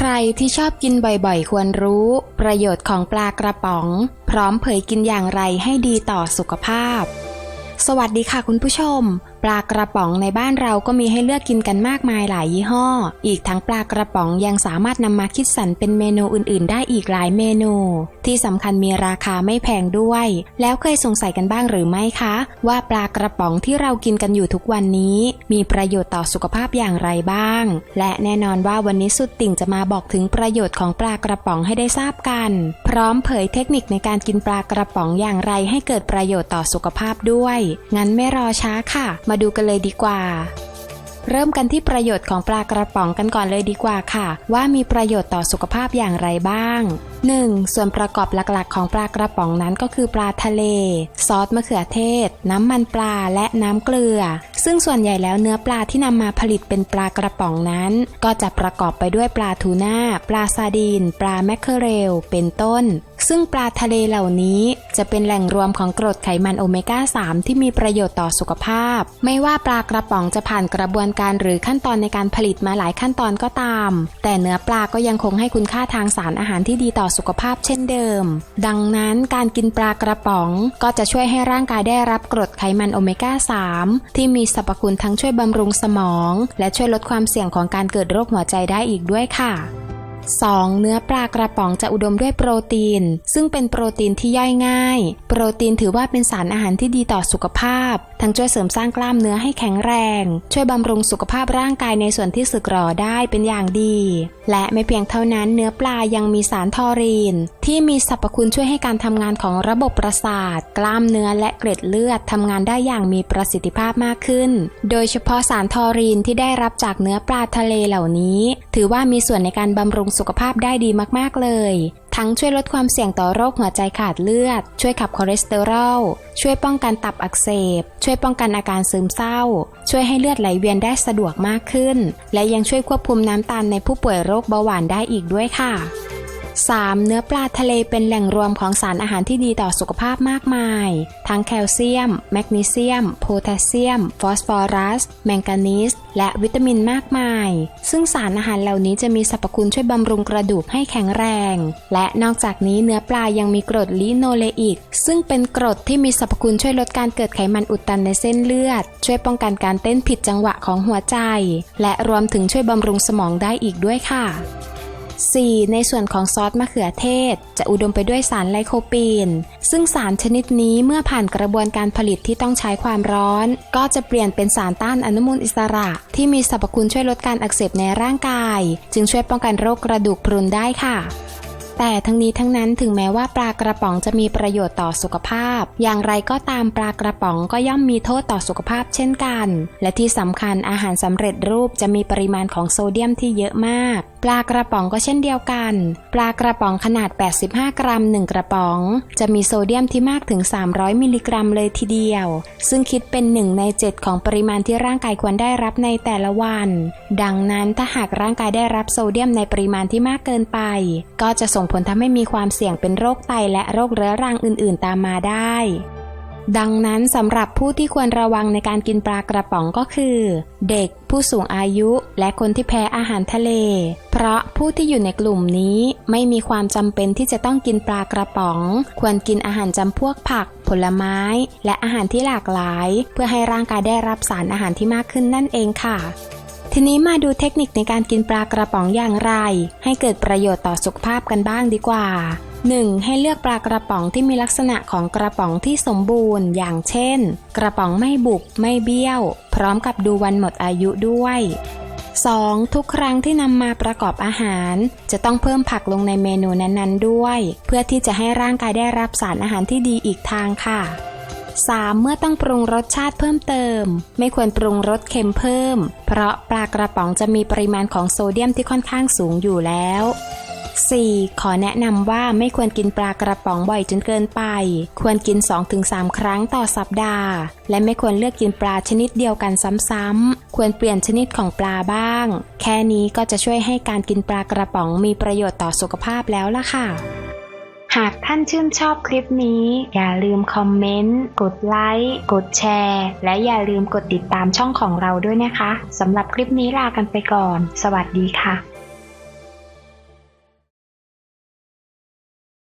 ใครที่ชอบกินบ่อยๆ ควรรู้ ประโยชน์ของปลากระป๋อง พร้อมเผยกินอย่างไรให้ดีต่อสุขภาพ สวัสดีค่ะคุณผู้ชมปลากระป๋องในบ้านเราก็มีให้เลือกกินกันมากมายหลายยี่ห้อ อีกทั้งปลากระป๋องยังสามารถนำมาคิดสรรเป็นเมนูอื่นๆ ได้อีกหลายเมนู ที่สำคัญมีราคาไม่แพงด้วย แล้วเคยสงสัยกันบ้างหรือไม่คะ ว่าปลากระป๋องที่เรากินกันอยู่ทุกวันนี้ มีประโยชน์ต่อสุขภาพอย่างไรบ้าง และแน่นอนว่าวันนี้สุดติ่งจะมาบอกถึงประโยชน์ของปลากระป๋องให้ได้ทราบกัน พร้อมเผยเทคนิคในการกินปลากระป๋องอย่างไรให้เกิดประโยชน์ต่อสุขภาพด้วย งั้นไม่รอช้าค่ะมาดูกันเลยดีกว่า เริ่มกันที่ประโยชน์ของปลากระป๋องกันก่อนเลยดีกว่าค่ะ ว่ามีประโยชน์ต่อสุขภาพอย่างไรบ้าง 1. ส่วนประกอบหลักๆ ของปลากระป๋องนั้นก็คือปลาทะเล ซอสมะเขือเทศ น้ำมันปลาและน้ำเกลือ ซึ่งส่วนใหญ่แล้วเนื้อปลาที่นำมาผลิตเป็นปลากระป๋องนั้น ก็จะประกอบไปด้วยปลาทูน่า ปลาซาดีน ปลาแมคเคอเรล เป็นต้น ซึ่งปลาทะเลเหล่านี้ จะเป็นแหล่งรวมของกรดไขมันโอเมก้า 3 ที่มีประโยชน์ต่อสุขภาพ ไม่ว่าปลากระป๋องจะผ่านกระบวนการหรือขั้นตอนในการผลิตมาหลายขั้นตอนก็ตาม แต่เนื้อปลาก็ยังคงให้คุณค่าทางสารอาหารที่ดีต่อสุขภาพเช่นเดิม ดังนั้นการกินปลากระป๋องก็จะช่วยให้ร่างกายได้รับกรดไขมันโอเมก้า 3 ที่มีสรรพคุณทั้งช่วยบำรุงสมอง และช่วยลดความเสี่ยงของการเกิดโรคหัวใจได้อีกด้วยค่ะ 2. เนื้อปลากระป๋องจะอุดมด้วยโปรตีน ซึ่งเป็นโปรตีนที่ย่อยง่าย โปรตีนถือว่าเป็นสารอาหารที่ดีต่อสุขภาพ ทั้งช่วยเสริมสร้างกล้ามเนื้อให้แข็งแรง ช่วยบำรุงสุขภาพร่างกายในส่วนที่สึกหรอได้เป็นอย่างดี และไม่เพียงเท่านั้นเนื้อปลายังมีสารทอรีน ที่มีสรรพคุณช่วยให้การทำงานของระบบประสาท กล้ามเนื้อและเกล็ดเลือดทำงานได้อย่างมีประสิทธิภาพมากขึ้น โดยเฉพาะสารทอรีนที่ได้รับจากเนื้อปลาทะเลเหล่านี้ ถือว่ามีส่วนในการบำรุงสุขภาพได้ดีมากๆเลย ทั้งช่วยลดความเสี่ยงต่อโรคหัวใจขาดเลือด ช่วยขับคอเลสเตอรอล ช่วยป้องกันตับอักเสบ ช่วยป้องกันอาการซึมเศร้า ช่วยให้เลือดไหลเวียนได้สะดวกมากขึ้น และยังช่วยควบคุมน้ำตาลในผู้ป่วยโรคเบาหวานได้อีกด้วยค่ะ 3. เนื้อปลาทะเลเป็นแหล่งรวมของสารอาหารที่ดีต่อสุขภาพมากมาย ทั้งแคลเซียม แมกนีเซียม โพแทสเซียม ฟอสฟอรัส แมงกานีส และวิตามินมากมาย ซึ่งสารอาหารเหล่านี้จะมีสรรพคุณช่วยบำรุงกระดูกให้แข็งแรง และนอกจากนี้เนื้อปลายังมีกรดลิโนเลอิก ซึ่งเป็นกรดที่มีสรรพคุณช่วยลดการเกิดไขมันอุดตันในเส้นเลือด ช่วยป้องกันการเต้นผิดจังหวะของหัวใจ และรวมถึงช่วยบำรุงสมองได้อีกด้วยค่ะ 4. ในส่วนของซอสมะเขือเทศ จะอุดมไปด้วยสารไลโคปีน ซึ่งสารชนิดนี้เมื่อผ่านกระบวนการผลิตที่ต้องใช้ความร้อน ก็จะเปลี่ยนเป็นสารต้านอนุมูลอิสระ ที่มีสรรพคุณช่วยลดการอักเสบในร่างกาย จึงช่วยป้องกันโรคกระดูกพรุนได้ค่ะแต่ทั้งนี้ทั้งนั้นถึงแม้ว่าปลากระป๋องจะมีประโยชน์ต่อสุขภาพ อย่างไรก็ตามปลากระป๋องก็ย่อมมีโทษต่อสุขภาพเช่นกัน และที่สำคัญอาหารสำเร็จรูปจะมีปริมาณของโซเดียมที่เยอะมากปลากระป๋องก็เช่นเดียวกัน ปลากระป๋องขนาด 85 กรัม 1 กระป๋อง จะมีโซเดียมที่มากถึง 300 มิลลิกรัมเลยทีเดียว ซึ่งคิดเป็น 1 ใน 7 ของปริมาณที่ร่างกายควรได้รับในแต่ละวัน ดังนั้นถ้าหากร่างกายได้รับโซเดียมในปริมาณที่มากเกินไป ก็จะส่งผลทำให้มีความเสี่ยงเป็นโรคไตและโรคเรื้อรังอื่น ๆ ตามมาได้ ดังนั้นสำหรับผู้ที่ควรระวังในการกินปลากระป๋องก็คือ เด็กผู้สูงอายุและคนที่แพ้อาหารทะเล เพราะผู้ที่อยู่ในกลุ่มนี้ไม่มีความจำเป็นที่จะต้องกินปลากระป๋อง ควรกินอาหารจำพวกผัก ผลไม้ และอาหารที่หลากหลาย เพื่อให้ร่างกายได้รับสารอาหารที่มากขึ้นนั่นเองค่ะทีนี้มาดูเทคนิคในการกินปลากระป๋องอย่างไร ให้เกิดประโยชน์ต่อสุขภาพกันบ้างดีกว่า 1. ให้เลือกปลากระป๋องที่มีลักษณะของกระป๋องที่สมบูรณ์ อย่างเช่น กระป๋องไม่บุบไม่เบี้ยว พร้อมกับดูวันหมดอายุด้วย 2. ทุกครั้งที่นำมาประกอบอาหาร จะต้องเพิ่มผักลงในเมนูนั้นๆด้วย เพื่อที่จะให้ร่างกายได้รับสารอาหารที่ดีอีกทางค่ะ 3. เมื่อต้องปรุงรสชาติเพิ่มเติม ไม่ควรปรุงรสเค็มเพิ่ม เพราะปลากระป๋องจะมีปริมาณของโซเดียมที่ค่อนข้างสูงอยู่แล้ว 4. ขอแนะนำว่าไม่ควรกินปลากระป๋องบ่อยจนเกินไป ควรกิน 2-3 ครั้งต่อสัปดาห์ และไม่ควรเลือกกินปลาชนิดเดียวกันซ้ำๆ ควรเปลี่ยนชนิดของปลาบ้าง แค่นี้ก็จะช่วยให้การกินปลากระป๋องมีประโยชน์ต่อสุขภาพแล้วล่ะค่ะ หากท่านชื่นชอบคลิปนี้ อย่าลืมคอมเมนต์ กดไลค์ กดแชร์ และอย่าลืมกดติดตามช่องของเราด้วยนะคะสำหรับคลิปนี้ลากันไปก่อน สวัสดีค่ะ